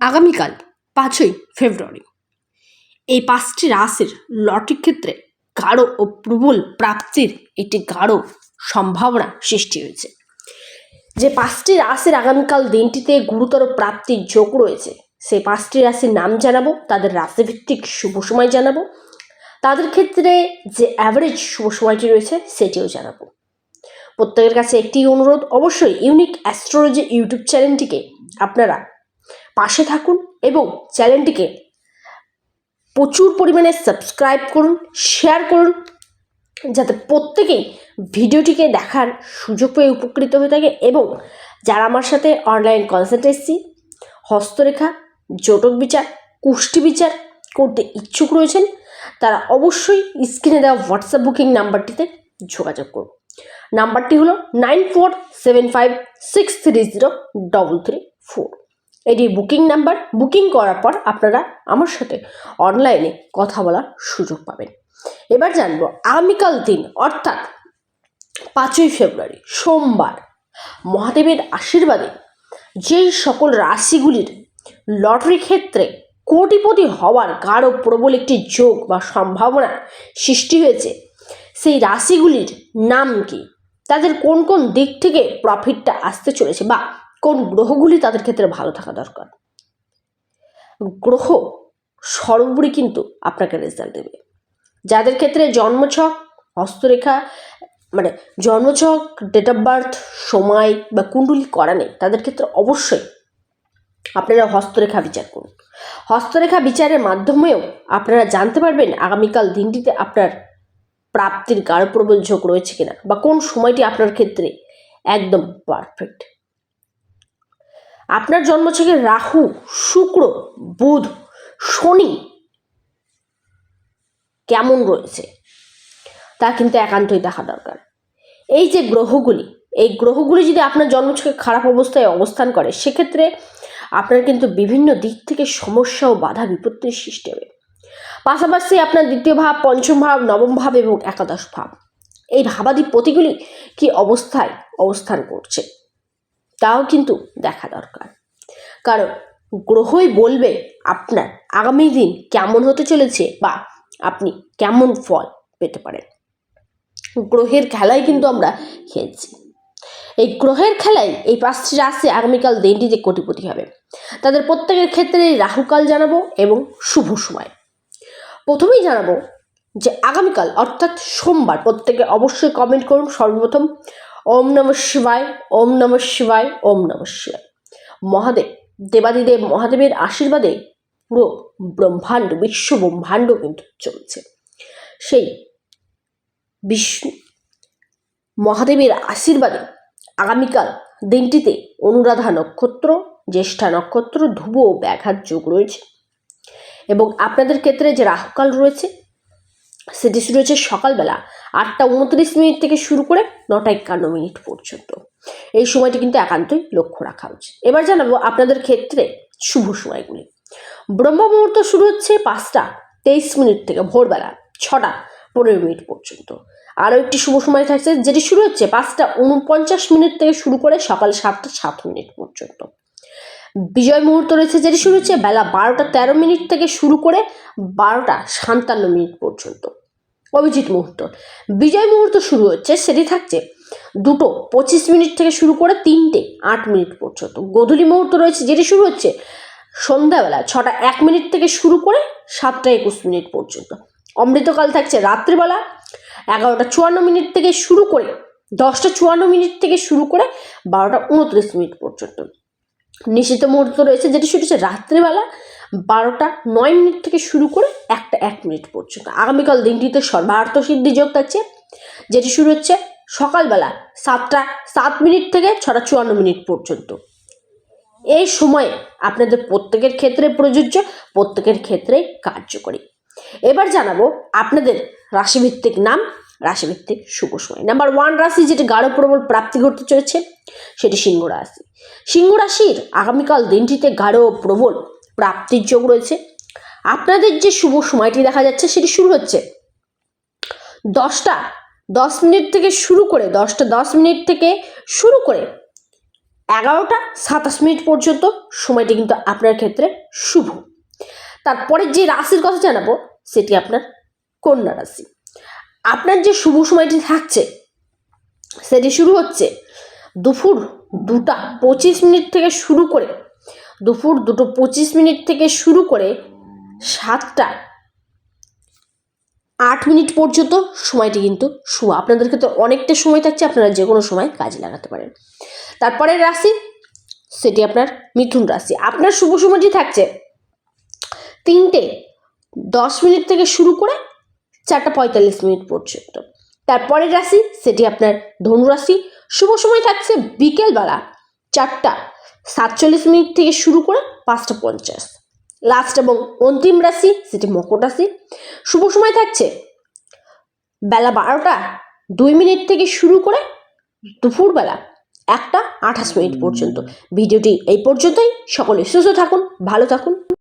আগামীকাল পাঁচই ফেব্রুয়ারি। এই পাঁচটি রাশির লটারির ক্ষেত্রে গাঢ় ও প্রবল প্রাপ্তির একটি গাঢ় সম্ভাবনা সৃষ্টি হয়েছে। যে পাঁচটি রাশির আগামীকাল দিনটিতে গুরুতর প্রাপ্তির যোগ রয়েছে, সেই পাঁচটি রাশির নাম জানাব, তাদের রাশিভিত্তিক শুভ সময় জানাব, তাদের ক্ষেত্রে যে অ্যাভারেজ শুভ সময়টি রয়েছে সেটিও জানাব। প্রত্যেকের কাছে একটি অনুরোধ, অবশ্যই ইউনিক অ্যাস্ট্রোলজি ইউটিউব চ্যানেলটিকে আপনারা পাশে থাকুন এবং চ্যানেলটিকে প্রচুর পরিমাণে সাবস্ক্রাইব করুন, শেয়ার করুন, যাতে প্রত্যেকেই ভিডিওটিকে দেখার সুযোগ পেয়ে উপকৃত হয়ে থাকে এবং যারা আমার সাথে অনলাইন কনসালটেন্সি হস্তরেখা, জটক বিচার, কুষ্টি বিচার করতে ইচ্ছুক রয়েছেন, তারা অবশ্যই স্ক্রিনে দেওয়া হোয়াটসঅ্যাপ বুকিং নাম্বারটিতে যোগাযোগ করুন। নাম্বারটি হলো nine four seven five six three zero double three four এটি বুকিং নাম্বার, বুকিং করার পর আপনারা আমার সাথে অনলাইনে কথা বলার সুযোগ পাবেন। এবার জানব আগামীকাল দিন, অর্থাৎ পাঁচই ফেব্রুয়ারি, সোমবার, মহাদেবের আশীর্বাদে যেই সকল রাশিগুলির লটারি ক্ষেত্রে কোটিপতি হওয়ার গাঢ় প্রবল একটি যোগ বা সম্ভাবনা সৃষ্টি হয়েছে, সেই রাশিগুলির নাম কি? তাদের কোন কোন দিক থেকে প্রফিটটা আসতে চলেছে বা কোন গ্রহগুলি তাদের ক্ষেত্রে ভালো থাকা দরকার। গ্রহ সর্বোপরি কিন্তু আপনাকে রেজাল্ট দেবে। যাদের ক্ষেত্রে জন্মছক, হস্তরেখা মানে জন্মছক ডেট অফ বার্থ সময় বা কুণ্ডলী করা নেই, তাদের ক্ষেত্রে অবশ্যই আপনারা হস্তরেখা বিচার করুন। হস্তরেখা বিচারের মাধ্যমেও আপনারা জানতে পারবেন আগামীকাল দিনটিতে আপনার প্রাপ্তির গাঢ় প্রবল ঝোঁক রয়েছে কিনা বা কোন সময়টি আপনার ক্ষেত্রে একদম পারফেক্ট আপনার জন্ম থেকে রাহু, শুক্র, বুধ, শনি কেমন রয়েছে? তা কিন্তু একান্তই দেখা দরকার। এই যে গ্রহগুলি, এই গ্রহগুলি যদি আপনার জন্ম থেকে খারাপ অবস্থায় অবস্থান করে, সেক্ষেত্রে আপনার কিন্তু বিভিন্ন দিক থেকে সমস্যা ও বাধা বিপত্তির সৃষ্টি হবে। পাশাপাশি আপনার দ্বিতীয় ভাব, পঞ্চম ভাব, নবম ভাব এবং একাদশ ভাব। এই ভাবাদি প্রতিগুলি কি অবস্থায় অবস্থান করছে? তাও কিন্তু দেখা দরকার। কারণ গ্রহই বলবে আপনার আগামী দিন কেমন হতে চলেছে বা আপনি কেমন ফল পেতে পারেন। গ্রহের খেলায় কিন্তু আমরা খেলছি। এই গ্রহের খেলায় এই পাঁচটি রাশি আগামীকাল দিনটিতে কোটিপতি হবে। তাদের প্রত্যেকের ক্ষেত্রে রাহুকাল জানাব এবং শুভ সময়। প্রথমেই জানাব যে আগামীকাল অর্থাৎ সোমবার প্রত্যেকে অবশ্যই কমেন্ট করুন। সর্বপ্রথম ওম নম শিবায়, ওম নম শিবায়, ওম নম শিবায়। মহাদেব, দেবাদিদেব, মহাদেবের আশীর্বাদে পুরো ব্রহ্মাণ্ড, বিশ্ব ব্রহ্মাণ্ড কিন্তু চলছে। সেই বিষ্ণু মহাদেবের আশীর্বাদে আগামীকাল দিনটিতে অনুরাধা নক্ষত্র, জ্যেষ্ঠা নক্ষত্র, ধ্রুব ও ব্যাঘাত যোগ রয়েছে। এবং আপনাদের ক্ষেত্রে যে রাহুকাল রয়েছে সেটি শুরু হচ্ছে সকালবেলা আটটা উনত্রিশ মিনিট থেকে শুরু করে নটা একান্ন মিনিট পর্যন্ত। এই সময়টি কিন্তু একান্তই লক্ষ্য রাখা উচিত। এবার জানাব আপনাদের ক্ষেত্রে শুভ সময়গুলি। ব্রহ্ম মুহূর্ত শুরু হচ্ছে পাঁচটা তেইশ মিনিট থেকে ভোরবেলা ছটা পনেরো মিনিট পর্যন্ত। আরও একটি শুভ সময় থাকছে যেটি শুরু হচ্ছে পাঁচটা উনপঞ্চাশ মিনিট থেকে শুরু করে সকাল সাতটা সাত মিনিট পর্যন্ত। বিজয় মুহূর্ত রয়েছে যেটি শুরু হচ্ছে বেলা বারোটা তেরো মিনিট থেকে শুরু করে বারোটা সাতান্ন মিনিট পর্যন্ত। অভিজিৎ মুহূর্ত। বিজয় মুহূর্ত শুরু হচ্ছে, সেটি থাকছে দুটো পঁচিশ মিনিট থেকে শুরু করে তিনটে আট মিনিট পর্যন্ত। গোধূলি মুহূর্ত রয়েছে যেটি শুরু হচ্ছে সন্ধ্যাবেলা ছটা এক মিনিট থেকে শুরু করে সাতটা একুশ মিনিট পর্যন্ত। অমৃতকাল থাকছে রাত্রিবেলা এগারোটা চুয়ান্ন মিনিট থেকে শুরু করে দশটা চুয়ান্ন মিনিট থেকে শুরু করে বারোটা উনত্রিশ মিনিট পর্যন্ত। নিশ্চিত মুহূর্ত রয়েছে, যেটি শুরু হচ্ছে রাত্রিবেলা বারোটা নয় মিনিট থেকে শুরু করে একটা এক মিনিট পর্যন্ত। আগামীকাল দিনটিতে সর্বার্থ সিদ্ধি যোগ থাকছে, যেটি শুরু হচ্ছে সকালবেলা সাতটা সাত মিনিট থেকে ছটা চুয়ান্ন মিনিট পর্যন্ত। এই সময়ে আপনাদের প্রত্যেকের ক্ষেত্রে প্রযোজ্য, প্রত্যেকের ক্ষেত্রেই কার্যকরী। এবার জানাব আপনাদের রাশিভিত্তিক নাম রাশিভিত্তিক শুভ সময়। নাম্বার ওয়ান রাশি যেটি গাঢ় প্রবল প্রাপ্তি ঘটতে চলেছে, সেটি সিংহ রাশি। সিংহ রাশির আগামীকাল দিনটিতে গাঢ় প্রবল প্রাপ্তির যোগ রয়েছে। আপনাদের যে শুভ সময়টি দেখা যাচ্ছে, সেটি শুরু হচ্ছে দশটা দশ মিনিট থেকে শুরু করে, দশটা দশ মিনিট থেকে শুরু করে এগারোটা সাতাশ মিনিট পর্যন্ত সময়টি কিন্তু আপনার ক্ষেত্রে শুভ। তারপরে যে রাশির কথা জানাব, সেটি আপনার কন্যা রাশি। আপনার যে শুভ সময়টি থাকছে, সেটি শুরু হচ্ছে দুপুর দুটা পঁচিশ মিনিট থেকে শুরু করে, দুপুর দুটো পঁচিশ মিনিট থেকে শুরু করে সাতটা আট মিনিট পর্যন্ত সময়টি কিন্তু শুভ। আপনাদের ক্ষেত্রে অনেকটা সময় থাকছে, আপনারা যে কোনো সময় কাজে লাগাতে পারেন। তারপরের রাশি, সেটি আপনার মিথুন রাশি। আপনার শুভ সময়টি থাকছে তিনটে দশ মিনিট থেকে শুরু করে চারটা পঁয়তাল্লিশ মিনিট পর্যন্ত। তারপরের রাশি সেটি আপনার ধনুরাশি শুভ সময় থাকছে বিকেলবেলা চারটা সাতচল্লিশ মিনিট থেকে শুরু করে পাঁচটা পঞ্চাশ। লাস্ট এবং অন্তিম রাশি সেটি মকর রাশি। শুভ সময় থাকছে বেলা বারোটা দুই মিনিট থেকে শুরু করে দুপুরবেলা একটা আঠাশ মিনিট পর্যন্ত। ভিডিওটি এই পর্যন্তই। সকলে সুস্থ থাকুন ভালো থাকুন।